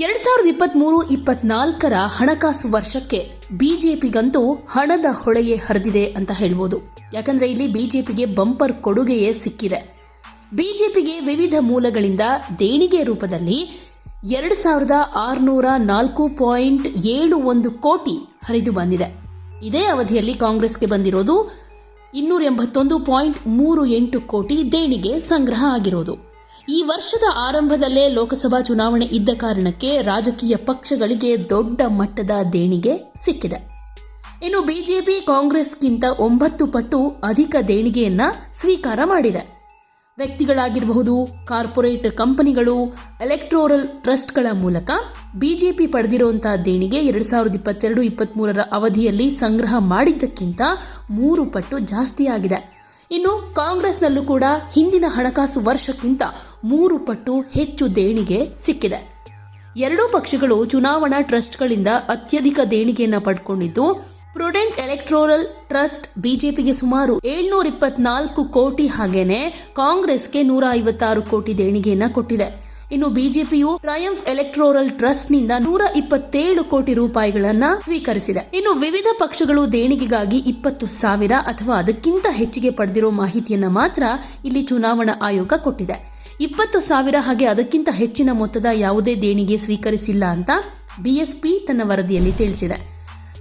ಎರಡ್ ಸಾವಿರದ ಇಪ್ಪತ್ಮೂರು ಇಪ್ಪತ್ನಾಲ್ಕರ ಹಣಕಾಸು ವರ್ಷಕ್ಕೆ ಬಿಜೆಪಿಗಂತೂ ಹಣದ ಹೊಳೆಯೇ ಹರಿದಿದೆ ಅಂತ ಹೇಳ್ಬೋದು. ಯಾಕಂದ್ರೆ ಇಲ್ಲಿ ಬಿಜೆಪಿಗೆ ಬಂಪರ್ ಕೊಡುಗೆಯೇ ಸಿಕ್ಕಿದೆ. ಬಿಜೆಪಿಗೆ ವಿವಿಧ ಮೂಲಗಳಿಂದ ದೇಣಿಗೆ ರೂಪದಲ್ಲಿ ಎರಡು ಸಾವಿರದ ಆರುನೂರ ನಾಲ್ಕು ಪಾಯಿಂಟ್ ಏಳು ಒಂದು ಕೋಟಿ ಹರಿದು ಬಂದಿದೆ. ಇದೇ ಅವಧಿಯಲ್ಲಿ ಕಾಂಗ್ರೆಸ್ಗೆ ಬಂದಿರೋದು ಇನ್ನೂರ ಎಂಬತ್ತೊಂದು ಪಾಯಿಂಟ್ ಮೂರು ಎಂಟು ಕೋಟಿ ದೇಣಿಗೆ ಸಂಗ್ರಹ ಆಗಿರೋದು. ಈ ವರ್ಷದ ಆರಂಭದಲ್ಲೇ ಲೋಕಸಭಾ ಚುನಾವಣೆ ಇದ್ದ ಕಾರಣಕ್ಕೆ ರಾಜಕೀಯ ಪಕ್ಷಗಳಿಗೆ ದೊಡ್ಡ ಮಟ್ಟದ ದೇಣಿಗೆ ಸಿಕ್ಕಿದೆ. ಇನ್ನು ಬಿಜೆಪಿ ಕಾಂಗ್ರೆಸ್ಗಿಂತ ಒಂಬತ್ತು ಪಟ್ಟು ಅಧಿಕ ದೇಣಿಗೆಯನ್ನ ಸ್ವೀಕಾರ ಮಾಡಿದೆ. ವ್ಯಕ್ತಿಗಳಾಗಿರಬಹುದು, ಕಾರ್ಪೊರೇಟ್ ಕಂಪನಿಗಳು ಎಲೆಕ್ಟ್ರೋರಲ್ ಟ್ರಸ್ಟ್ಗಳ ಮೂಲಕ ಬಿಜೆಪಿ ಪಡೆದಿರುವಂತಹ ದೇಣಿಗೆ ಎರಡು ಸಾವಿರದ ಇಪ್ಪತ್ತೆರಡು ಇಪ್ಪತ್ತ್ಮೂರರ ಅವಧಿಯಲ್ಲಿ ಸಂಗ್ರಹ ಮಾಡಿದ್ದಕ್ಕಿಂತ ಮೂರು ಪಟ್ಟು ಜಾಸ್ತಿಯಾಗಿದೆ. ಇನ್ನು ಕಾಂಗ್ರೆಸ್ನಲ್ಲೂ ಕೂಡ ಹಿಂದಿನ ಹಣಕಾಸು ವರ್ಷಕ್ಕಿಂತ ಮೂರು ಪಟ್ಟು ಹೆಚ್ಚು ದೇಣಿಗೆ ಸಿಕ್ಕಿದೆ. ಎರಡೂ ಪಕ್ಷಗಳು ಚುನಾವಣಾ ಟ್ರಸ್ಟ್ಗಳಿಂದ ಅತ್ಯಧಿಕ ದೇಣಿಗೆಯನ್ನು ಪಡ್ಕೊಂಡಿದ್ದು, ಪ್ರುಡೆಂಟ್ ಎಲೆಕ್ಟ್ರೋರಲ್ ಟ್ರಸ್ಟ್ ಬಿಜೆಪಿಗೆ ಸುಮಾರು ಏಳ್ನೂರ ಇಪ್ಪತ್ನಾಲ್ಕು ಕೋಟಿ ಹಾಗೇನೆ ಕಾಂಗ್ರೆಸ್ಗೆ ನೂರ ಐವತ್ತಾರು ಕೋಟಿ ದೇಣಿಗೆಯನ್ನು ಕೊಟ್ಟಿದೆ. ಇನ್ನು ಬಿಜೆಪಿಯು ಟ್ರಯಂಫ್ ಎಲೆಕ್ಟ್ರೋರಲ್ ಟ್ರಸ್ಟ್ನಿಂದ ನೂರ ಇಪ್ಪತ್ತೇಳು ಕೋಟಿ ರೂಪಾಯಿಗಳನ್ನ ಸ್ವೀಕರಿಸಿದೆ. ಇನ್ನು ವಿವಿಧ ಪಕ್ಷಗಳು ದೇಣಿಗೆಗಾಗಿ ಇಪ್ಪತ್ತು ಸಾವಿರ ಅಥವಾ ಅದಕ್ಕಿಂತ ಹೆಚ್ಚಿಗೆ ಪಡೆದಿರೋ ಮಾಹಿತಿಯನ್ನ ಮಾತ್ರ ಇಲ್ಲಿ ಚುನಾವಣಾ ಆಯೋಗ ಕೊಟ್ಟಿದೆ. ಇಪ್ಪತ್ತು ಸಾವಿರ ಹಾಗೆ ಅದಕ್ಕಿಂತ ಹೆಚ್ಚಿನ ಮೊತ್ತದ ಯಾವುದೇ ದೇಣಿಗೆ ಸ್ವೀಕರಿಸಿಲ್ಲ ಅಂತ ಬಿಎಸ್ಪಿ ತನ್ನ ವರದಿಯಲ್ಲಿ ತಿಳಿಸಿದೆ.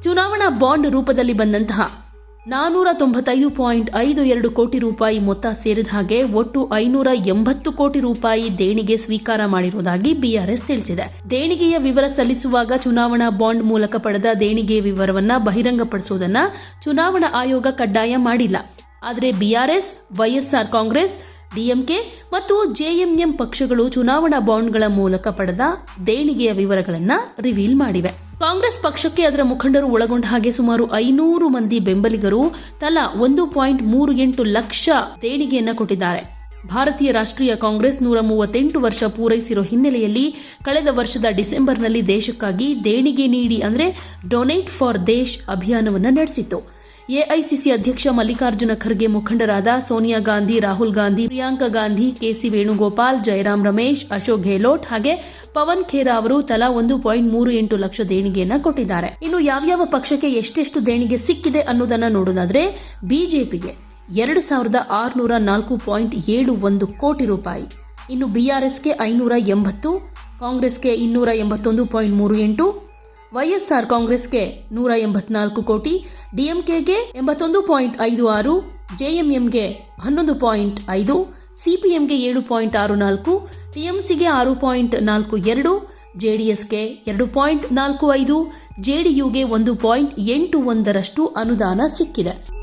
ಚುನಾವಣಾ ಬಾಂಡ್ ರೂಪದಲ್ಲಿ ಬಂದಂತಹ ನಾನೂರ ತೊಂಬತ್ತೈದು ಪಾಯಿಂಟ್ ಐದು ಎರಡು ಕೋಟಿ ರೂಪಾಯಿ ಮೊತ್ತ ಸೇರಿದ ಹಾಗೆ ಒಟ್ಟು ಐನೂರ ಎಂಬತ್ತು ಕೋಟಿ ರೂಪಾಯಿ ದೇಣಿಗೆ ಸ್ವೀಕಾರ ಮಾಡಿರುವುದಾಗಿ ಬಿಆರ್ಎಸ್ ತಿಳಿಸಿದೆ. ದೇಣಿಗೆಯ ವಿವರ ಸಲ್ಲಿಸುವಾಗ ಚುನಾವಣಾ ಬಾಂಡ್ ಮೂಲಕ ಪಡೆದ ದೇಣಿಗೆಯ ವಿವರವನ್ನು ಬಹಿರಂಗಪಡಿಸುವುದನ್ನು ಚುನಾವಣಾ ಆಯೋಗ ಕಡ್ಡಾಯ ಮಾಡಿಲ್ಲ. ಆದರೆ ಬಿಆರ್ಎಸ್, ವೈಎಸ್ಆರ್ ಕಾಂಗ್ರೆಸ್ ಡಿಎಂಕೆ ಮತ್ತು ಜೆಎಂಎಂ ಪಕ್ಷಗಳು ಚುನಾವಣಾ ಬಾಂಡ್ಗಳ ಮೂಲಕ ಪಡೆದ ದೇಣಿಗೆಯ ವಿವರಗಳನ್ನು ರಿವೀಲ್ ಮಾಡಿವೆ. ಕಾಂಗ್ರೆಸ್ ಪಕ್ಷಕ್ಕೆ ಅದರ ಮುಖಂಡರು ಒಳಗೊಂಡ ಹಾಗೆ ಸುಮಾರು ಐನೂರು ಮಂದಿ ಬೆಂಬಲಿಗರು ತಲಾ ಒಂದು ಪಾಯಿಂಟ್ ಮೂರು ಎಂಟು ಲಕ್ಷ ದೇಣಿಗೆಯನ್ನು ಕೊಟ್ಟಿದ್ದಾರೆ. ಭಾರತೀಯ ರಾಷ್ಟ್ರೀಯ ಕಾಂಗ್ರೆಸ್ ನೂರ ಮೂವತ್ತೆಂಟು ವರ್ಷ ಪೂರೈಸಿರೋ ಹಿನ್ನೆಲೆಯಲ್ಲಿ ಕಳೆದ ವರ್ಷದ ಡಿಸೆಂಬರ್ನಲ್ಲಿ ದೇಶಕ್ಕಾಗಿ ದೇಣಿಗೆ ನೀಡಿ ಅಂದರೆ ಡೊನೇಟ್ ಫಾರ್ ದೇಶ್ ಅಭಿಯಾನವನ್ನು ನಡೆಸಿತ್ತು. ಎಐಸಿಸಿ ಅಧ್ಯಕ್ಷ ಮಲ್ಲಿಕಾರ್ಜುನ ಖರ್ಗೆ ಮುಖಂಡರಾದ ಸೋನಿಯಾ ಗಾಂಧಿ, ರಾಹುಲ್ ಗಾಂಧಿ, ಪ್ರಿಯಾಂಕಾ ಗಾಂಧಿ ಕೆಸಿ ವೇಣುಗೋಪಾಲ್, ಜಯರಾಮ್ ರಮೇಶ್, ಅಶೋಕ್ ಗೆಹ್ಲೋಟ್ ಹಾಗೆ ಪವನ್ ಖೇರಾ ಅವರು ತಲಾ ಒಂದು ಪಾಯಿಂಟ್ ಮೂರು ಎಂಟು ಲಕ್ಷ ದೇಣಿಗೆಯನ್ನ ಕೊಟ್ಟಿದ್ದಾರೆ. ಇನ್ನು ಯಾವ್ಯಾವ ಪಕ್ಷಕ್ಕೆ ಎಷ್ಟೆಷ್ಟು ದೇಣಿಗೆ ಸಿಕ್ಕಿದೆ ಅನ್ನೋದನ್ನ ನೋಡೋದಾದ್ರೆ ಬಿಜೆಪಿಗೆ ಎರಡು ಸಾವಿರದ ಆರುನೂರ ನಾಲ್ಕು ಪಾಯಿಂಟ್ ಏಳು ಒಂದು ಕೋಟಿ ರೂಪಾಯಿ. ಇನ್ನು ಬಿಆರ್ಎಸ್ಗೆ ಐನೂರ ಎಂಬತ್ತು, ಕಾಂಗ್ರೆಸ್ಗೆ ಇನ್ನೂರ ಎಂಬತ್ತೊಂದು ಪಾಯಿಂಟ್ ಮೂರು ಎಂಟು ವೈಎಸ್ಆರ್ ಕಾಂಗ್ರೆಸ್ಗೆ ನೂರ ಎಂಬತ್ನಾಲ್ಕು ಕೋಟಿ, ಡಿಎಂಕೆಗೆ ಎಂಬತ್ತೊಂದು ಪಾಯಿಂಟ್ ಐದು ಆರು, ಜೆಎಂಎಂಗೆ ಹನ್ನೊಂದು ಪಾಯಿಂಟ್ ಐದು, ಸಿಪಿಎಂಗೆ ಏಳು ಪಾಯಿಂಟ್ ಆರು ನಾಲ್ಕು, ಟಿಎಂಸಿಗೆ ಆರು ಪಾಯಿಂಟ್ ನಾಲ್ಕು ಎರಡು, ಜೆಡಿಎಸ್ಗೆ ಎರಡು ಪಾಯಿಂಟ್ ನಾಲ್ಕು ಐದು, ಜೆಡಿಯುಗೆ ಒಂದು ಪಾಯಿಂಟ್ ಎಂಟು ಒಂದರಷ್ಟು ಅನುದಾನ ಸಿಕ್ಕಿದೆ.